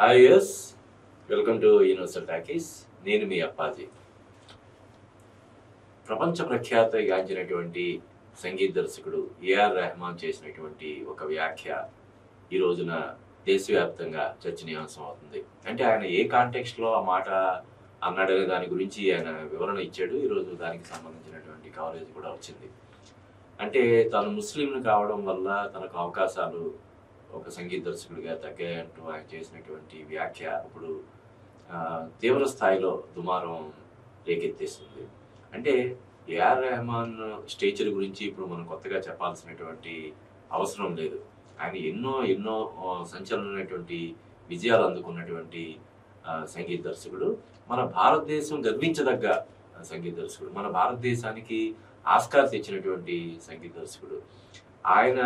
Hi yes welcome to universal talkies నేను మీ అప్పాజీ. ప్రపంచ ప్రఖ్యాతగాంచినటువంటి సంగీత దర్శకుడు ఏఆర్ రెహమాన్ చేసినటువంటి ఒక వ్యాఖ్య ఈ రోజున దేశవ్యాప్తంగా చర్చనీయాంశం అవుతుంది. అంటే ఆయన ఏ కాంటెక్స్ట్లో ఆ మాట అన్నాడనే దాని గురించి ఆయన వివరణ ఇచ్చాడు. ఈరోజు దానికి సంబంధించినటువంటి కవరేజ్ కూడా వచ్చింది. అంటే తాను ముస్లింను కావడం వల్ల తనకు అవకాశాలు ఒక సంగీత దర్శకుడిగా తగ్గాయంటూ ఆయన చేసినటువంటి వ్యాఖ్య ఇప్పుడు తీవ్ర స్థాయిలో దుమారం రేకెత్తేస్తుంది అంటే ఏఆర్ రెహమాన్ స్టేచర్ గురించి ఇప్పుడు మనం కొత్తగా చెప్పాల్సినటువంటి అవసరం లేదు. ఆయన ఎన్నో ఎన్నో సంచలనమైనటువంటి విజయాలు అందుకున్నటువంటి సంగీత దర్శకుడు. మన భారతదేశం గర్వించదగ్గ సంగీత దర్శకుడు. మన భారతదేశానికి ఆస్కార్ తెచ్చినటువంటి సంగీత దర్శకుడు. ఆయన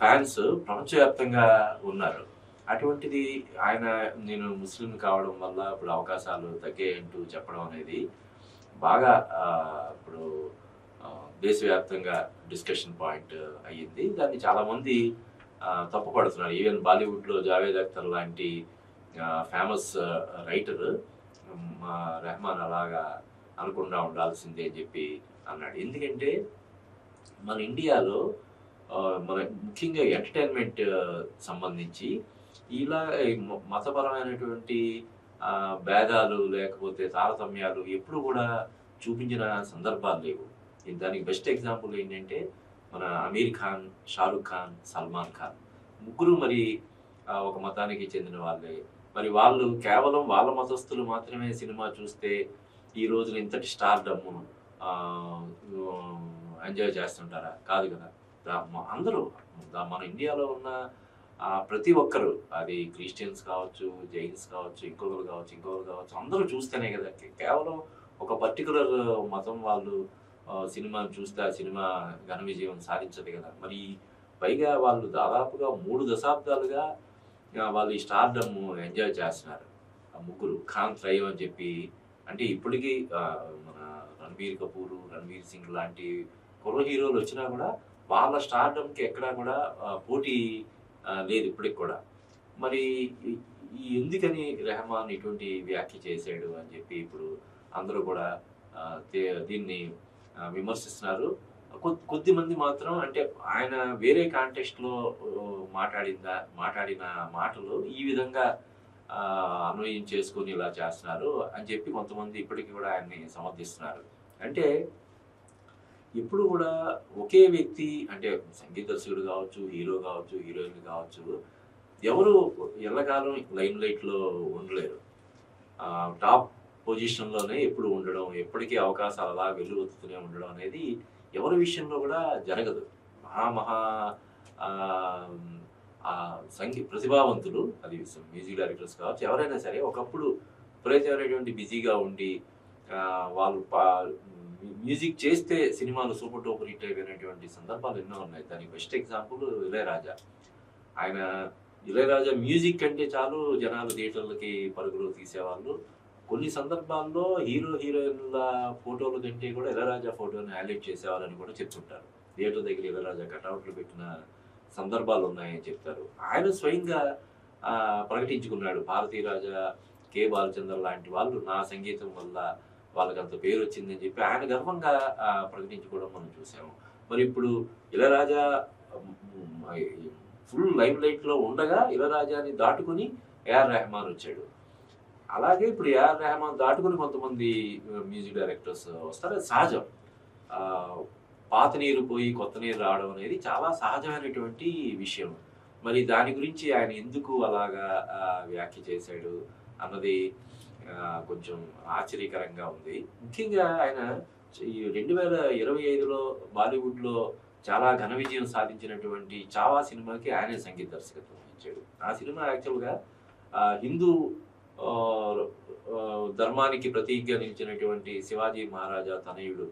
ఫ్యాన్స్ ప్రపంచవ్యాప్తంగా ఉన్నారు. అటువంటిది ఆయన నేను ముస్లిం కావడం వల్ల ఇప్పుడు అవకాశాలు తగ్గాయంటూ చెప్పడం అనేది బాగా ఇప్పుడు దేశవ్యాప్తంగా డిస్కషన్ పాయింట్ అయ్యింది. దాన్ని చాలామంది తప్పుపడుతున్నారు. ఈవెన్ బాలీవుడ్లో జావేద్ అఖ్తర్ లాంటి ఫేమస్ రైటర్ మా రెహమాన్ అలాగా అనుకుండా ఉండాల్సిందే అని చెప్పి అన్నాడు. ఎందుకంటే మన ఇండియాలో మన ముఖ్యంగా ఎంటర్టైన్మెంట్ సంబంధించి ఇలా మతపరమైనటువంటి భేదాలు లేకపోతే తారతమ్యాలు ఎప్పుడు కూడా చూపించిన సందర్భాలు లేవు. దానికి బెస్ట్ ఎగ్జాంపుల్ ఏంటంటే మన అమీర్ ఖాన్ షారుఖ్ ఖాన్ సల్మాన్ ఖాన్. ముగ్గురు మరి ఒక మతానికి చెందిన వాళ్ళే. మరి వాళ్ళు కేవలం వాళ్ళ మతస్థులు మాత్రమే సినిమా చూస్తే ఈ రోజున ఇంతటి స్టార్ డమ్మును ఎంజాయ్ చేస్తుంటారా? కాదు కదా. అందరూ మన ఇండియాలో ఉన్న ప్రతి ఒక్కరు అది క్రిస్టియన్స్ కావచ్చు జైన్స్ కావచ్చు ఇంకొకరు కావచ్చు ఇంకొకరు కావచ్చు అందరూ చూస్తేనే కదా కేవలం ఒక పర్టికులర్ మతం వాళ్ళు సినిమా చూస్తే ఆ సినిమా ఘన విజయం సాధించదు కదా. మరి పైగా వాళ్ళు దాదాపుగా మూడు దశాబ్దాలుగా వాళ్ళు ఈ స్టార్డమ్ ఎంజాయ్ చేస్తున్నారు. ఆ ముగ్గురు ఖాన్ త్రయం అని చెప్పి అంటే ఇప్పటికీ మన రణబీర్ కపూర్ రణబీర్ సింగ్ లాంటి కుర్ర హీరోలు వచ్చినా కూడా వాళ్ళ స్టార్డమ్కి ఎక్కడా కూడా పోటీ లేదు ఇప్పటికి కూడా. మరి ఈ- ఎందుకని రెహమాన్ ఇటువంటి వ్యాఖ్య చేశాడు అని చెప్పి ఇప్పుడు అందరూ కూడా దీన్ని విమర్శిస్తున్నారు. కొద్ది కొద్ది మంది మాత్రం అంటే ఆయన వేరే కాంటెక్స్ట్లో మాట్లాడిందా మాట్లాడిన మాటలు ఈ విధంగా అన్వయం చేసుకొని ఇలా చేస్తున్నారు అని చెప్పి కొంతమంది ఇప్పటికీ కూడా ఆయన్ని సమర్థిస్తున్నారు. అంటే ఇప్పుడు కూడా ఒకే వ్యక్తి అంటే సంగీత దర్శకుడు కావచ్చు హీరో కావచ్చు హీరోయిన్ కావచ్చు ఎవరు ఎల్లకాలం లైమ్ లైట్లో ఉండలేరు. టాప్ పొజిషన్లోనే ఎప్పుడు ఉండడం ఎప్పటికీ అవకాశాలు అలా వెలువెత్తుతూనే ఉండడం అనేది ఎవరి విషయంలో కూడా జరగదు. మహామహా సంగీ ప్రతిభావంతులు అది మ్యూజిక్ డైరెక్టర్స్ కావచ్చు ఎవరైనా సరే ఒకప్పుడు విపరీతమైనటువంటి బిజీగా ఉండి వాళ్ళు పా- మ్యూజిక్ చేస్తే సినిమాలు సూపర్ టూపర్ హిట్ అయిపోయినటువంటి సందర్భాలు ఎన్నో ఉన్నాయి. దానికి బెస్ట్ ఎగ్జాంపుల్ ఇళయరాజా. ఆయన ఇళయరాజా మ్యూజిక్ అంటే చాలు జనాలు థియేటర్లకి పరుగులు తీసేవాళ్ళు. కొన్ని సందర్భాల్లో హీరో హీరోయిన్ల ఫోటోల కంటే కూడా ఇళయరాజా ఫోటోని హైలైట్ చేసేవాళ్ళని కూడా చెప్తుంటారు. థియేటర్ దగ్గర ఇళయరాజా కటౌట్లు పెట్టిన సందర్భాలు ఉన్నాయని చెప్తారు. ఆయన స్వయంగా ప్రకటించుకున్నాడు. భారతీరాజా కే కె బాలచంద్ర లాంటి వాళ్ళు నా సంగీతం వల్ల వాళ్ళకి అంత పేరు వచ్చిందని చెప్పి ఆయన గర్వంగా ప్రకటించుకోవడం మనం చూసాము. మరి ఇప్పుడు ఇళరాజా ఫుల్ లైమ్ లైట్లో ఉండగా ఇళరాజాని దాటుకుని ఏఆర్ రెహమాన్ వచ్చాడు. అలాగే ఇప్పుడు ఏఆర్ రెహమాన్ దాటుకుని కొంతమంది మ్యూజిక్ డైరెక్టర్స్ వస్తారు. అది సహజం. పాత నీరు పోయి కొత్త నీరు రావడం అనేది చాలా సహజమైనటువంటి విషయం. మరి దాని గురించి ఆయన ఎందుకు అలాగా వ్యాఖ్య చేశాడు అన్నది కొంచెం ఆశ్చర్యకరంగా ఉంది. ముఖ్యంగా ఆయన ఈ రెండు వేల ఇరవై ఐదులో బాలీవుడ్లో చాలా ఘన విజయం సాధించినటువంటి చావా సినిమాకి ఆయనే సంగీత దర్శకత్వం వహించాడు. ఆ సినిమా యాక్చువల్గా హిందూ ధర్మానికి ప్రతీకగా నిలిచినటువంటి శివాజీ మహారాజా తనయుడు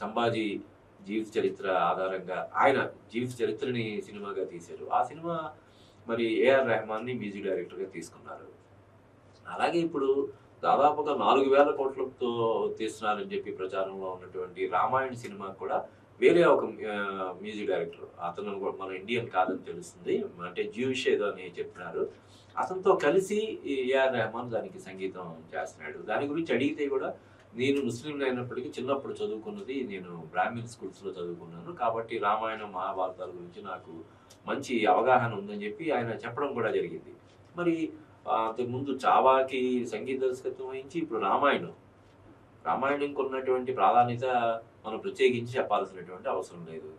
సంభాజీ జీవిత చరిత్ర ఆధారంగా ఆయన జీవిత చరిత్రని సినిమాగా తీశారు. ఆ సినిమా మరి ఏఆర్ రెహమాన్ని మ్యూజిక్ డైరెక్టర్గా తీసుకున్నారు. అలాగే ఇప్పుడు దాదాపుగా నాలుగు వేల కోట్లతో తీస్తున్నారని చెప్పి ప్రచారంలో ఉన్నటువంటి రామాయణ సినిమా కూడా వేరే ఒక మ్యూజిక్ డైరెక్టర్ అతను కూడా మన ఇండియన్ కాదని తెలుస్తుంది. అంటే జ్యూష్ ఏదో అని చెప్పినారు. అతనితో కలిసి ఏఆర్ రెహమాన్ దానికి సంగీతం చేస్తున్నాడు. దాని గురించి అడిగితే కూడా నేను ముస్లింలు అయినప్పటికీ చిన్నప్పుడు చదువుకున్నది నేను బ్రాహ్మిన్ స్కూల్స్లో చదువుకున్నాను. కాబట్టి రామాయణం మహాభారతాల గురించి నాకు మంచి అవగాహన ఉందని చెప్పి ఆయన చెప్పడం కూడా జరిగింది. మరి అంతకుముందు చావాకి సంగీత దర్శకత్వం వహించి ఇప్పుడు రామాయణం. రామాయణంకి ఉన్నటువంటి ప్రాధాన్యత మనం ప్రత్యేకించి చెప్పాల్సినటువంటి అవసరం లేదు.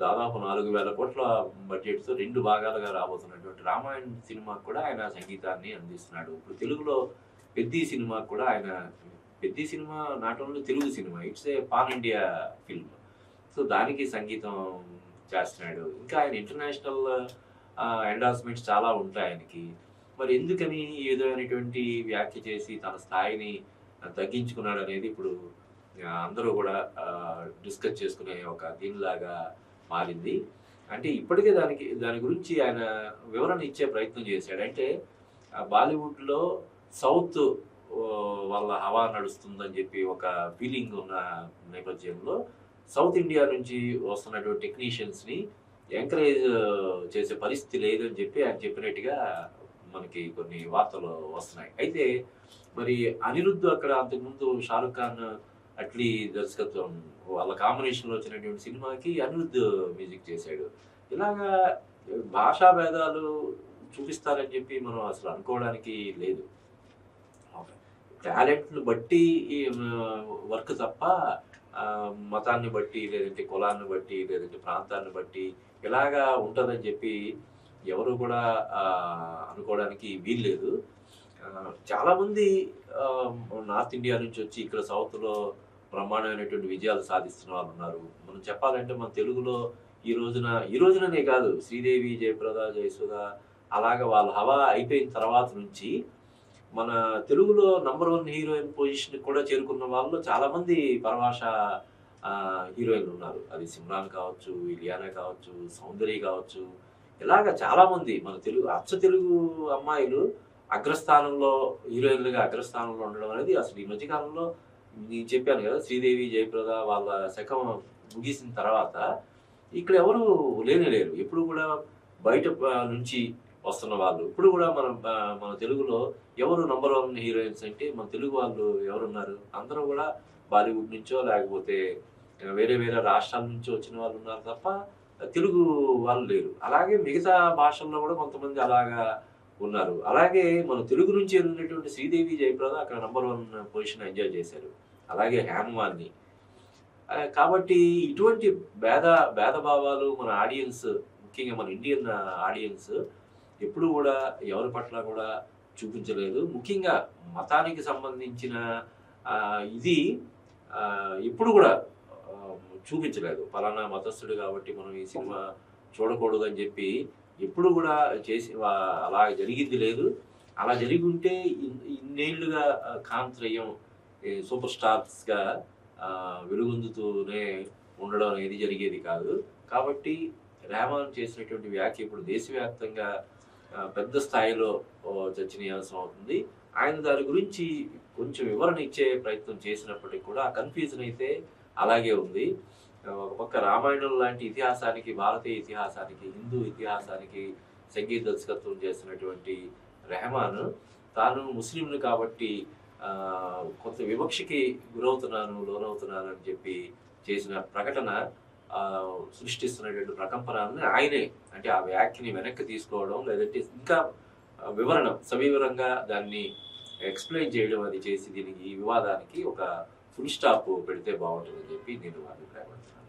దాదాపు నాలుగు వేల కోట్ల బడ్జెట్తో రెండు భాగాలుగా రాబోతున్నటువంటి రామాయణ సినిమాకు కూడా ఆయన సంగీతాన్ని అందిస్తున్నాడు. ఇప్పుడు తెలుగులో పెద్ది సినిమా కూడా ఆయన Peddi cinema not only Telugu cinema. It's a pan India film. So దానికి సంగీతం చేస్తున్నాడు. ఇంకా ఆయన ఇంటర్నేషనల్ ఎండార్స్మెంట్స్ చాలా ఉంటాయి ఆయనకి. మరి ఎందుకని ఈ విధమైనటువంటి వ్యాఖ్య చేసి తన స్థాయిని తగ్గించుకున్నాడు అనేది ఇప్పుడు అందరూ కూడా డిస్కస్ చేసుకునే ఒక దీనిలాగా మారింది. అంటే ఇప్పటికే దానికి దాని గురించి ఆయన వివరణ ఇచ్చే ప్రయత్నం చేశాడు. అంటే బాలీవుడ్లో సౌత్ వాళ్ళ హవా నడుస్తుందని చెప్పి ఒక ఫీలింగ్ ఉన్న నేపథ్యంలో సౌత్ ఇండియా నుంచి వస్తున్నటువంటి టెక్నీషియన్స్ని ఎంకరేజ్ చేసే పరిస్థితి లేదని చెప్పి ఆయన చెప్పినట్టుగా మనకి కొన్ని వార్తలు వస్తున్నాయి. అయితే మరి అనిరుద్ధ్ అక్కడ అంతకుముందు షారుఖ్ ఖాన్ అట్లీ దర్శకత్వం వాళ్ళ కాంబినేషన్లో వచ్చినటువంటి సినిమాకి అనిరుద్ధ్ మ్యూజిక్ చేశాడు. ఇలాగా భాషా భేదాలు చూపిస్తారని చెప్పి మనం అసలు అనుకోవడానికి లేదు. టాలెంట్ను బట్టి వర్క్ తప్ప మతాన్ని బట్టి లేదంటే కులాన్ని బట్టి లేదంటే ప్రాంతాన్ని బట్టి ఇలాగా ఉంటుందని చెప్పి ఎవరు కూడా అనుకోవడానికి వీల్లేదు. లేదు చాలామంది నార్త్ ఇండియా నుంచి వచ్చి ఇక్కడ సౌత్లో బ్రహ్మాండమైనటువంటి విజయాలు సాధిస్తున్న వాళ్ళు ఉన్నారు. మనం చెప్పాలంటే మన తెలుగులో ఈ రోజున ఈ రోజుననే కాదు శ్రీదేవి జయప్రద జయసుధ అలాగే వాళ్ళ హవా అయిపోయిన తర్వాత నుంచి మన తెలుగులో నంబర్ వన్ హీరోయిన్ పొజిషన్ కూడా చేరుకున్న వాళ్ళు చాలామంది పరభాష హీరోయిన్లు ఉన్నారు. అది సిమ్రాన్ కావచ్చు ఇలియానా కావచ్చు సౌందర్య కావచ్చు ఇలాగ చాలామంది మన తెలుగు అచ్చ తెలుగు అమ్మాయిలు అగ్రస్థానంలో హీరోయిన్లుగా అగ్రస్థానంలో ఉండడం అనేది అసలు ఈ మధ్యకాలంలో నేను చెప్పాను కదా శ్రీదేవి జయప్రద వాళ్ళ శకం ముగిసిన తర్వాత ఇక్కడ ఎవరు లేనే లేరు. ఎప్పుడు కూడా బయట నుంచి వస్తున్న వాళ్ళు. ఇప్పుడు కూడా మన మన తెలుగులో ఎవరు నంబర్ వన్ హీరోయిన్స్ అంటే మన తెలుగు వాళ్ళు ఎవరున్నారు? అందరూ కూడా బాలీవుడ్ నుంచో లేకపోతే వేరే వేరే రాష్ట్రాల నుంచి వచ్చిన వాళ్ళు ఉన్నారు తప్ప తెలుగు వాళ్ళు లేరు. అలాగే మిగతా భాషల్లో కూడా కొంతమంది అలాగా ఉన్నారు. అలాగే మన తెలుగు నుంచి వెళ్ళినటువంటి శ్రీదేవి జయప్రద అక్కడ నంబర్ వన్ పొజిషన్ ఎంజాయ్ చేశారు. అలాగే హేమవాన్ని కాబట్టి ఇటువంటి భేద భేదభావాలు మన ఆడియన్స్ ముఖ్యంగా మన ఇండియన్ ఆడియన్స్ ఎప్పుడు కూడా ఎవరి పట్ల కూడా చూపించలేదు. ముఖ్యంగా మతానికి సంబంధించిన ఇది ఎప్పుడు కూడా చూపించలేదు. పలానా మతస్థుడు కాబట్టి మనం ఈ సినిమా చూడకూడదు అని చెప్పి ఎప్పుడు కూడా చేసి అలా జరిగింది లేదు. అలా జరిగి ఉంటే ఇన్నేళ్ళుగా కాంత్రయం సూపర్ స్టార్స్గా గా వెలుగొందుతూనే ఉండడం అనేది జరిగేది కాదు. కాబట్టి రెహమాన్ చేసినటువంటి వ్యాఖ్య ఇప్పుడు దేశవ్యాప్తంగా పెద్ద స్థాయిలో చర్చనీయాల్సిన అవుతుంది. ఆయన దాని గురించి కొంచెం వివరణ ఇచ్చే ప్రయత్నం చేసినప్పటికీ కూడా ఆ కన్ఫ్యూజన్ అయితే అలాగే ఉంది. ఒక పక్క రామాయణం లాంటి ఇతిహాసానికి భారతీయ ఇతిహాసానికి హిందూ ఇతిహాసానికి సంగీత దర్శకత్వం చేసినటువంటి రెహమాన్ తాను ముస్లింలు కాబట్టి కొంత వివక్షకి గురవుతున్నాను లోనవుతున్నాను అని చెప్పి చేసిన ప్రకటన సృష్టిస్తున్నటువంటి ప్రకంపనాన్ని ఆయనే అంటే ఆ వ్యాఖ్యని వెనక్కి తీసుకోవడం లేదంటే ఇంకా వివరణ సవివరంగా దాన్ని ఎక్స్ప్లెయిన్ చేయడం అది చేసి దీనికి ఈ వివాదానికి ఒక ఫుల్ స్టాప్ పెడితే బాగుంటుందని చెప్పి నేను అభిప్రాయపడుతున్నాను.